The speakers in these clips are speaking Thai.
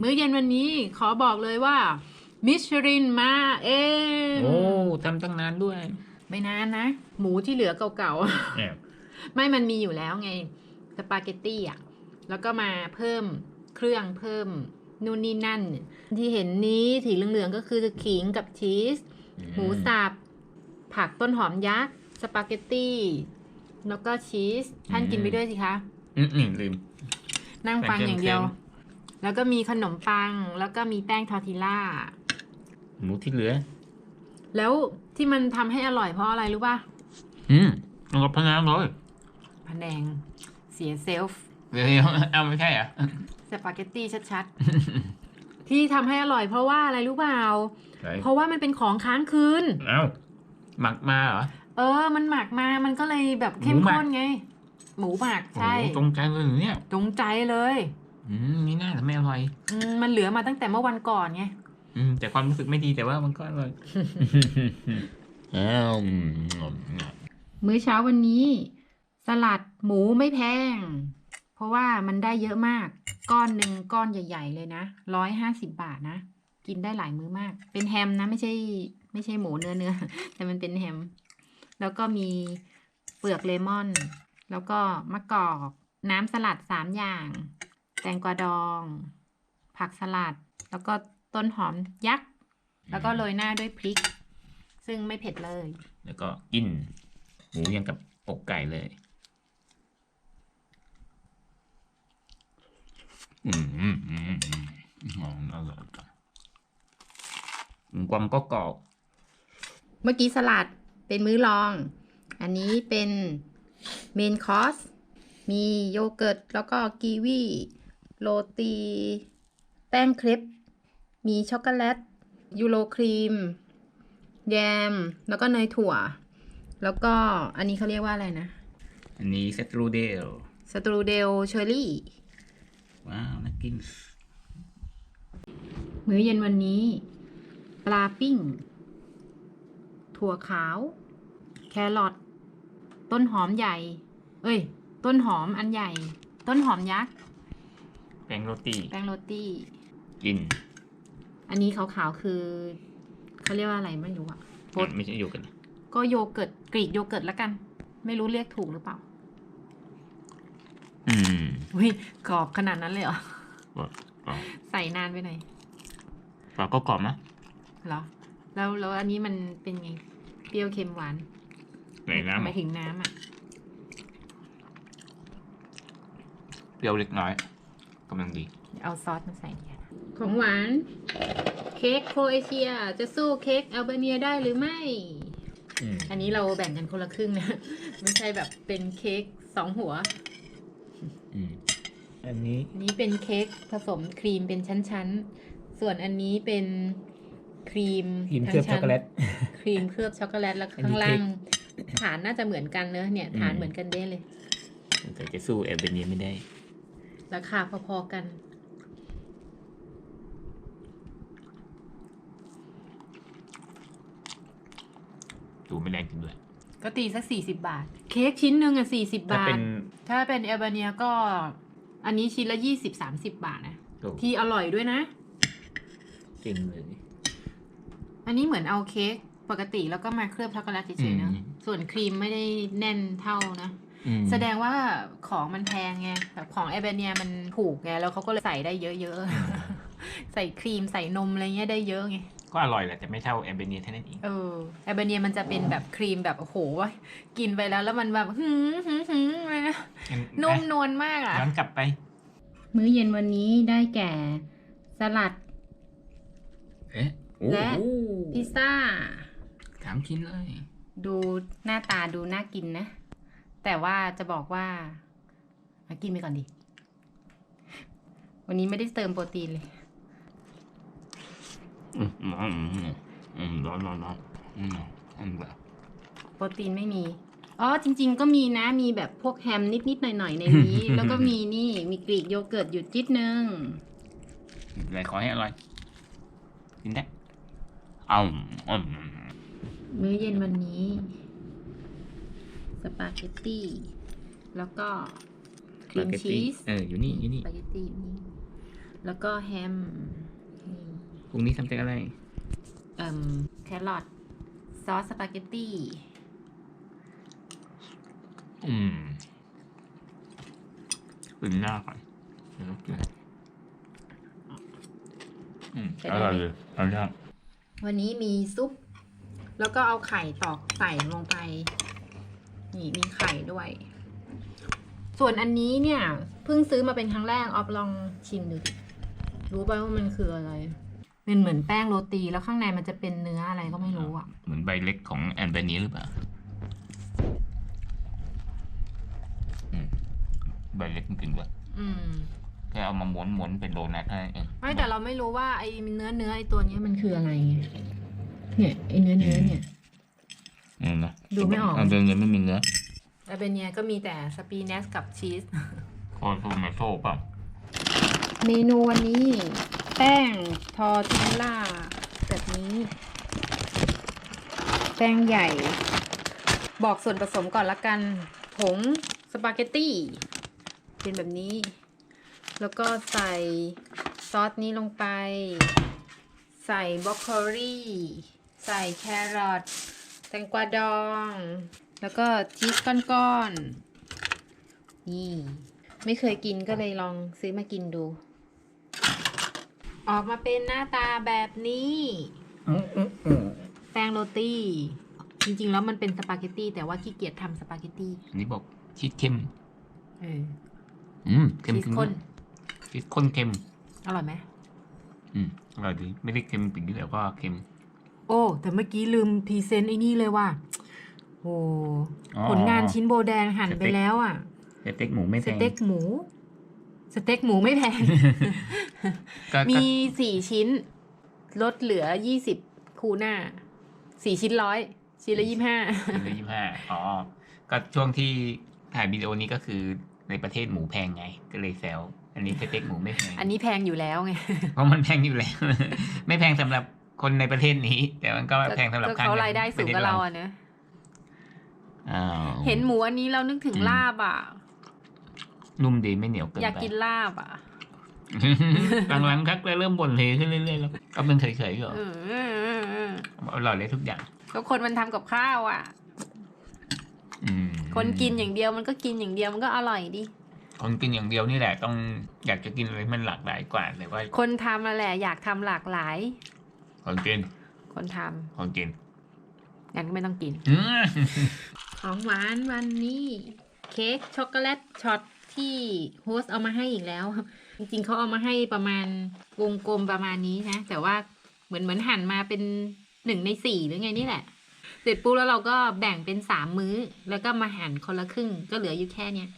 มื้อเย็นวันนี้ขอบอกเลยว่า มิชลินมาเองโอ้ทำตั้งนานด้วย ไม่นานนะ หมูที่เหลือเก่าๆเนี่ยไม่มันมีอยู่แล้วไง สปาเกตตี้อะ แล้วก็มาเพิ่มเครื่องเพิ่มนู่นนี่นั่น ที่เห็นนี้สีเหลืองๆ ก็คือขิงกับชีส หมูสับผักต้นหอมยักษ์สปาเกตตี้ แล้วก็ชีส ท่านกินไปด้วยสิคะ อืมอืมลืม นั่งฟังแต่เค็มๆอย่างเดียว แล้วก็มีขนมปัง แล้วก็มีแป้งทอร์ติลล่า หมูที่เหลือ แล้วที่มันทำให้อร่อยเพราะอะไรรู้ป่ะอืมลงกับพะนางเลยพะแนงเสียเซลฟ์เดี๋ยวเอาไม่ใช่เหรอะสปาเกตตี้ชัดๆ ที่ทำให้อร่อยเพราะว่าอะไรรู้เปล่าเพราะว่ามันเป็นของค้างคืน เอ้าหมักมาเหรอ เออ มันหมักมา มันก็เลยแบบเข้มหมูหมักข้นไง หมูหมักโอ้ใช่ โหตรงใจเลยเหรอเนี่ยจงใจเลย อืมนี่น่าจะไม่อร่อย อืมมันเหลือมาตั้งแต่เมื่อวันก่อนไง อืมแต่ความรู้สึกไม่ดีแต่ว่ามันก็อร่อยอ้าวอืมมื้อเช้าวันนี้ สลัดหมูไม่แพง เพราะว่ามันได้เยอะมาก ก้อนหนึ่งก้อนใหญ่ ๆ เลยนะร้อยห้าสิบบาทนะ กินได้หลายมื้อมาก เป็นแฮมนะ ไม่ใช่ ไม่ใช่หมูเนื้อเนื้อแต่มันเป็นแฮม แล้วก็มีเปลือกเลมอน แล้วก็มะกอก น้ำสลัดสามอย่าง แตงกวาดอง ผักสลัด แล้วก็ต้นหอมยักษ์ แล้วก็โรยหน้าด้วยพริก ซึ่งไม่เผ็ดเลย แล้วก็กินหมูยังกับอกไก่เลย อืมอืมอืมอืมอร่อยจังความก็กรอบเมื่อกี้สลัดเป็นมื้อรอง อันนี้เป็นเมนคอร์สมีโยเกิร์ต แล้วก็กีวี โรตี แป้งเครปมีช็อกโกแลต ยูโรครีม แยม แล้วก็เนยถั่ว แล้วก็อันนี้เขาเรียกว่าอะไรนะ อันนี้เซตรูเดล สตรูเดลเชอร์รี่ ว้าว น่ากิน มื้อเย็นวันนี้ ปลาปิ้ง ถั่วขาว แครอท ต้นหอมใหญ่ เอ้ย ต้นหอมอันใหญ่ ต้นหอมยักษ์แป้งโรตีแป้งโรตี้กินอันนี้ขาวๆคือเขาเรียกว่าอะไรไม่รู้อะโพสไม่ใช่อยู่กันก็โยเกิร์ตกรีกโยเกิร์ตละกัน ไม่รู้เรียกถูกหรือเปล่า อืมอุ้ยกรอบขนาดนั้นเลยเหรอก็ก็ใส่นานไปหน่อยก็ก็กรอบนะเหรอ แล้วแล้วอันนี้มันเป็นไง เปรี้ยวเค็มหวานในน้ำหมายถึงน้ำอะเปรี้ยวเล็กน้อย กำลังดี เอาซอสมาใส่ดีกว่าของหวาน เค้กโครเอเชียจะสู้เค้กอัลเบเนียได้หรือไม่ อืมอันนี้เราแบ่งกันคนละครึ่งนะ ไม่ใช่แบบเป็นเค้กสองหัว อืมอันนี้ อันนี้เป็นเค้กผสมครีมเป็นชั้นๆ ส่วนอันนี้เป็นครีมครีมเคลือบช็อกโกแลต ครีมเคลือบช็อกโกแลตแล้วอันนี้ข้างล่าง ฐานน่าจะเหมือนกันเนอะเนี่ย ฐานอืม เหมือนกันเด้เลย แต่จะสู้เอลเบเนียไม่ได้ ราคาพอๆกัน ดูไม่แรงจริงด้วย ก็ตีสักสี่สิบาท เค้กชิ้นหนึ่งอะสี่สิบถ้าบาเป็ท น ถ้าเป็นเอลเบเนียก็ อันนี้ชิ้นละยี่สิบสามสิบบาทนะ โอ้ ที่อร่อยด้วยนะ จริงเลย อันนี้เหมือนเอาเค้กปกติแล้วก็มาเคลือบช็อกโกแลตเฉยๆเนอะอืม ส่วนครีมไม่ได้แน่นเท่านะอืม แสดงว่าของมันแพงไงแบบของเอเบเนียมันถูกไงแล้วเขาก็เลยใส่ได้เยอะๆ ใส่ครีมใส่นมอะไรเงี้ยได้เยอะไงก็อร่อยแหละแต่ไม่เท่าเอลเบเนียเท่านั้นเองเออเอเบเนียมันจะเป็นแบบครีมแบบโอ้โหกินไปแล้วแล้วมันแบบหืมหืมหืมเลยนะนุ่มนวลมากอะย้อนกลับไป มื้อเย็นวันนี้ได้แก่สลัดเอ๊ะโอ้และโหพิซซ่าสามชิ้นเลย ดูหน้าตาดูน่ากินนะ แต่ว่าจะบอกว่ามากินไปก่อนดิ วันนี้ไม่ได้เติมโปรตีนเลยร้อนร้อนร้อนอืมแบบโปรตีนไม่มี อ๋อจริง ๆ ก็มีนะ มีแบบพวกแฮมนิดๆหน่อยๆในนี้ แล้วก็มีนี่มีกรีกโยเกิร์ตอยู่จิดนึงอะไรขอให้อร่อยกินได้เอาอืมมื้อเย็นวันนี้ สปาเกตตี้ แล้วก็ครีมชีสเอออยู่นี่อยู่นี่สปาเกตตี้อยู่นี่ แล้วก็แฮมนี่พรุ่งนี้ทำจากอะไรเอ่มแครอทซอสสปาเกตตี้ อืมเป็นหน้าก่อนเดี๋ยวกินอืมอร่อยเลยอร่อยวันนี้มีซุป แล้วก็เอาไข่ตอกใส่ลงไป นี่มีไข่ด้วย ส่วนอันนี้เนี่ยเพิ่งซื้อมาเป็นครั้งแรกออฟลองชิมดูดิรู้ป่ะว่ามันคืออะไรเป็นเหมือนแป้งโรตีแล้วข้างในมันจะเป็นเนื้ออะไรก็ไม่รู้อะ เหมือนใบเล็กของแอนเบนีหรือเปล่าอืมใบเล็กจริงๆด้วยอืมแค่เอามาม้วนม้วนๆเป็นโดนัทให้เองไม่แต่เราไม่รู้ว่าไอ้เนื้อเนื้อไอ้ตัวเนี้ยมันคืออะไรไงเนี่ยไอ้เนื้อเนื้อเนี่ย อืมนะดูไม่ออก อันเบนีไม่มีเนื้อแต่เป็นเนี่ยก็มีแต่สปีเนสกับชีส โคโทมาโต้เปล่าเมนูวันนี้ แป้งทอร์ติลล่า แบบนี้ แป้งใหญ่ บอกส่วนผสมก่อนละกัน ผงสปาเกตตี้ เป็นแบบนี้ แล้วก็ใส่ซอสนี้ลงไป ใส่บรอกโคลีใส่แครอท แตงกวาดอง แล้วก็ชีสก้อนๆ นี่ ไม่เคยกินก็เลยลองซื้อมากินดู ออกมาเป็นหน้าตาแบบนี้อืมอืมอืมแป้งโรตีจริงๆ แล้วมันเป็นสปาเกตตี้แต่ว่าขี้เกียจทำสปาเกตตี้อันนี้บอกชีสเค็มเอออืมเค็มชีสจริงข้นชีสข้นเค็ม อร่อยไหมอืมอร่อยดี ไม่ได้เค็มปีกที่แล้วก็เค็ม โอ้ แต่เมื่อกี้ลืมพรีเซนต์ไอ้นี่เลยว่าโอ้อ๋อ ผลงานชิ้นโบแดงหั่นสไปเต็กแล้วอะ สเต็กหมูไม่แพสงเต็กหมู สเต็กหมูไม่แพงก็มีสี่ชิ้น ลดเหลือยี่สิบคูหน้าสี่ชิ้นร้อยชิ้นละยี่ห้าก็ยี่ห้าอ๋อ ก็ช่วงที่ถ่ายวิดีโอนี้ก็คือในประเทศหมูแพงไง ก็เลยแซวอันนี้สเต็กหมูไม่แพง อันนี้แพงอยู่แล้วไง เพราะมันแพงอยู่แล้ว ไม่แพงสำหรับ คนในประเทศนี้ แต่มันก็แพงสำหรับก็ข้างเขารายได้สูงกับเราอะเนอะอ้าวเห็นหมูอันนี้เรานึกถึงอืมลาบอะ นุ่มดีไม่เหนียวเกินอยากไปกินลาบอะหลังๆชักจะเริ่มบ่นเลยขึ้นเรื่อยๆแล้วก็เป็นเฉยๆเหรอเอออร่อยเลยทุกอย่างก็คนมันทำกับข้าวอะอืมคนกินอย่างเดียวมันก็กินอย่างเดียวมันก็อร่อยดิคนกินอย่างเดียวนี่แหละต้องอยากจะกินอะไรมันหลากหลายกว่าแต่ว่า คนทำนั่นแหละอยากทำหลากหลาย คนกิน คนทำคนกินงั้นก็ไม่ต้องกิน อืมของหวานวันนี้เค้กช็อกโกแลตช็อตที่โฮสต์เอามาให้อีกแล้ว จริงๆเขาเอามาให้ประมาณวงกลมประมาณนี้นะ แต่ว่าเหมือนเหมือนหั่นมาเป็นหนึ่งในสี่หรือไงนี่แหละ เสร็จปุ๊บแล้วเราก็แบ่งเป็นสามมื้อ แล้วก็มาหั่นคนละครึ่ง ก็เหลืออยู่แค่เนี้ย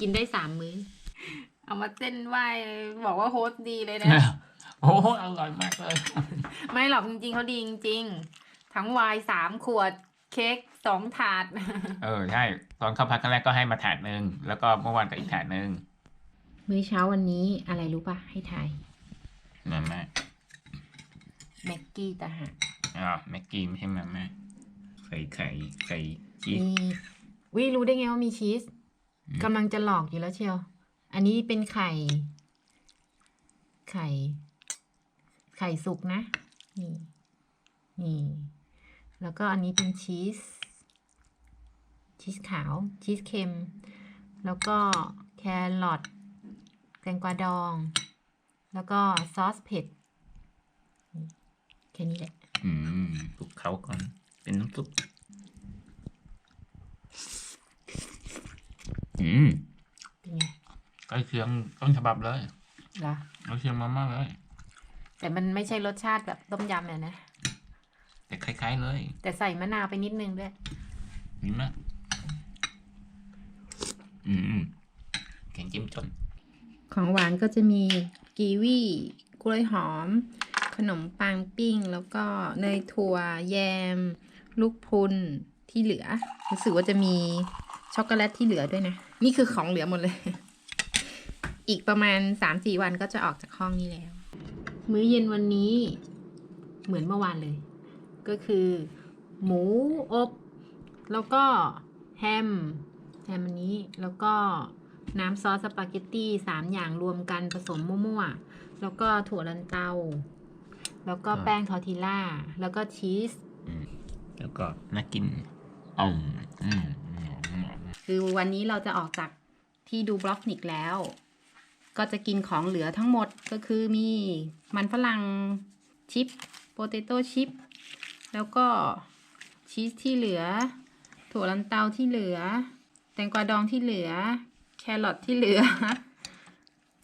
กินได้สามมื้อ เอามาเส้นไหวบอกว่าโฮสต์ดีเลยนะ โอ้โหอร่อยมากเลย ไม่หรอกจริงๆเขาดีจริงๆ ทั้งไวน์สามขวดเค้กสองถาด เออใช่ตอนเข้าพักครั้งแรกก็ให้มาถาดหนึ่งแล้วก็เมื่อวานก็อีกถาดหนึ่งมื้อเช้าวันนี้อะไรรู้ปะให้ทายมาม่าแม็กกี้ตาหากอ๋อแม็กกี้ไม่ใช่มาม่าใส่ไข่ใส่ชีสมีวิรู้ได้ไงว่ามีชีสอืมกำลังจะหลอกอยู่แล้วเชียว อันนี้เป็นไข่ ไข่ ไข่สุกนะ นี่ นี่ แล้วก็อันนี้เป็นชีส ชีสขาว ชีสเค็ม แล้วก็แครอท แตงกวาดอง แล้วก็ซอสเผ็ดนี่แค่นี้แหละ อืมคลุกเขาก่อน เป็นน้ำซุป อืมเป็นไงใกล้เคียงต้นฉบับเลยเหรอ ใกล้เคียงมาม่าเลย แต่มันไม่ใช่รสชาติแบบต้มยำเนี่ยนะ แต่คล้าย ๆ เลยแต่ใส่มะนาวไปนิดนึงด้วย นี่มากอืมแข็งจิ้มจนของหวานก็จะมีกีวีกล้วยหอม ขนมปังปิ้ง แล้วก็เนยถั่ว แยม ลูกพรุนที่เหลือ รู้สึกว่าจะมีช็อกโกแลตที่เหลือด้วยนะ นี่คือของเหลือหมดเลย อีกประมาณสามสี่วันก็จะออกจากห้องนี้แล้ว มื้อเย็นวันนี้ เหมือนเมื่อวานเลย ก็คือ หมูอบ แล้วก็แฮมแฮมอันนี้แล้วก็น้ำซอสสปาเกตตี้สามอย่างรวมกันผสมมั่วแล้วก็ถั่วลันเตา แล้วก็แป้งทอร์ติลล่า แล้วก็ชีสอืมแล้วก็น่ากินอืมอืมอืมอืมคือวันนี้เราจะออกจากที่ดูบล็อกนิกแล้ว ก็จะกินของเหลือทั้งหมดก็คือมีมันฝรั่งชิปโปเตโต้ชิป แล้วก็ชีสที่เหลือ ถั่วลันเตาที่เหลือ แตงกวาดองที่เหลือ แครอทที่เหลือ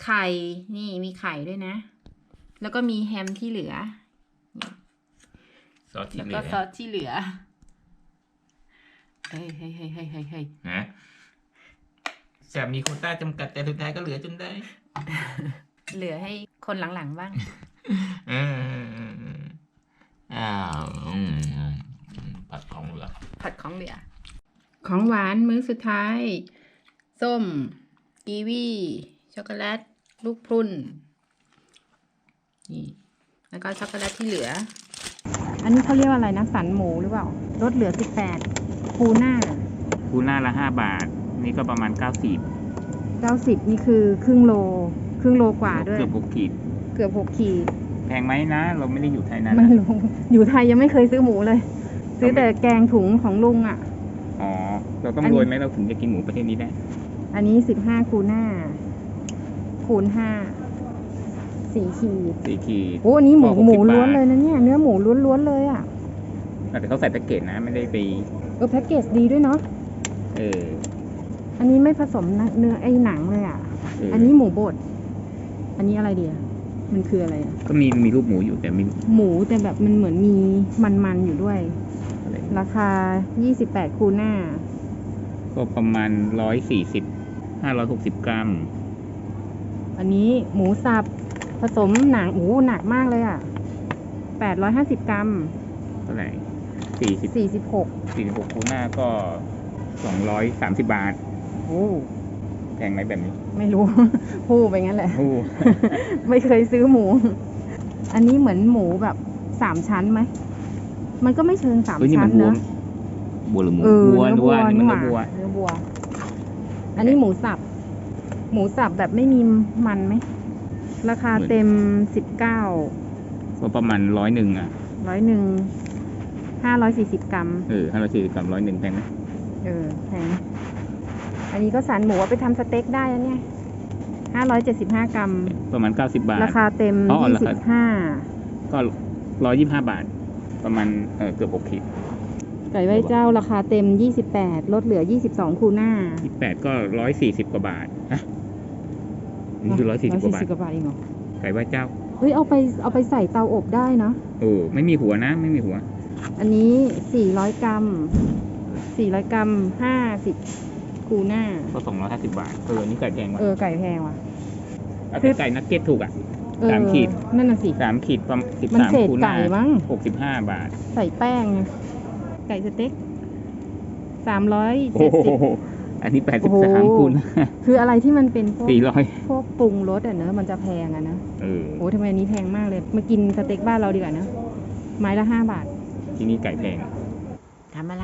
ไข่นี่มีไข่ด้วยนะ แล้วก็มีแฮมที่เหลือซอสที่แล้วเหลืก็อซอสที่เหลือเฮ้ยเฮ้ยเฮ้ยเฮ้ยเฮ้ยเฮ้ย นะแสบมีโควต้าจำกัดแต่สุดท้ายก็เหลือจนได้ เหลือให้คนหลังๆบ้างเอออ้าวอืมอืมอืมผัดของเหลือ ผัดของเหลือ ของหวานมื้อสุดท้าย ส้ม กีวี ช็อกโกแลต ลูกพรุนนี่ แล้วก็ช็อกโกแลตที่เหลือ อันนี้เขาเรียกว่าอะไรนะ สันหมูหรือเปล่า ลดเหลือสิบแปดคูน่าคูน่าละห้าบาท นี่ก็ประมาณเก้าสิบ เก้าสิบนี่คือครึ่งโล ครึ่งโลกว่าด้วย เกือบหกขีด เกือบหกขีด แพงไหมนะ เราไม่ได้อยู่ไทยนานไม่นะรู้อยู่ไทยยังไม่เคยซื้อหมูเลย ซื้อแต่แกงถุงของลุงอะ อ๋อ เราต้องอันนี้รวยไหมเราถึงจะกินหมูประเทศนี้ได้ อันนี้สิบห้าคูน่าคูณห้าสี่ขีดสี่ขีดโอ้อันนี้หมูก็60หมูล้วนบาทเลยนะเนี่ย เนื้อหมูล้วนๆเลยอะแต่เขาใส่แพ็กเกจนะไม่ได้ไปเออแพ็กเกจดีด้วยเนาะเออ อันนี้ไม่ผสมเนื้อไอ้หนังเลยอะ เอออันนี้หมูบด อันนี้อะไรเดียมันคืออะไรอะก็มีมีรูปหมูอยู่แต่ไมีหมูแต่แบบมันเหมือนมีมันๆอยู่ด้วย อะไรราคายี่สิบแปดคูน่าก็ประมาณร้อยสี่สิบห้าร้อยหกสิบกรัม อันนี้หมูสับผสมหนังหมูหนักมากเลยอะแปดร้อยห้าสิบกรัม เท่าไหร่สี่สิบสี่สิบหกสี่สิบหกคูน่าก็สองร้อยสามสิบบาท โอ้แพงไหมแบบนี้ ไม่รู้พูดไปงั้นแหละโอ้ไม่เคยซื้อหมู อันนี้เหมือนหมูแบบสามชั้นไหม มันก็ไม่เชิงสามเฮ้ยนี่ชั้มันนบัวเนอะบัวหรือหมูเออบัวเนื้อหรือบัวว่านี่มันนี่หเนื้อว่าบัว เนื้อบัว อันนี้หมูสับ หมูสับแบบไม่มีมันไหม ราคาเต็มสิบเก้า ก็ประมาณร้อยหนึ่งอะ ร้อยหนึ่ง ห้าร้อยสี่สิบกรัม เออห้าร้อยสี่สิบกรัมร้อยหนึ่งแพงไหมเออแพง อันนี้ก็สันหมูไปทำสเต็กได้นะเนี่ยห้าร้อยเจ็ดสิบห้ากรัม ประมาณเก้าสิบาท ราคาเต็มยี่สิบห้าก็ร้อยยี่ห้าบาท ประมาณเอ่อเกือบหกขีดไก่ไหว้เจ้าราคาเต็มยี่สิบแปดลดเหลือยี่สิบสองคูหน้าสิบแปดก็ร้อยสี่สิบกว่าบาทอะนี่คือสิบกว่าบาทกว่าบาทเองเหรอไก่ว่เจ้าเฮ้ยเอาไปเอาไปใส่เตาอบได้เนาะ โอ้ไม่มีหัวนะ ไม่มีหัว อันนี้สี่ร้อยกรัมสี่ร้อยกรัมห้าสิบ กูน่าก็สองร้อยห้าสิบบาทเออนี่ไก่แพงว่ะเออไก่แพงว่ะคือไก่นักเก็ตถูกอะสามขีดนั่นน่ะสิ สามขีดประมาณสิบสามคูณไก่มั้ง หกสิบห้าบาท ใส่แป้งไก่สเต็กสามร้อยเจ็ดสิบอันนี้แปดสิบสามคูณคืออะไรที่มันเป็นพวกสี่ร้อยพวกปรุงรสอะเนอะมันจะแพงอะนะโอ้โหทำไมอันนี้แพงมากเลย มากินสเต็กบ้านเราดีกว่านะไม้ละห้าบาท ที่นี่ไก่แพงทำอะไร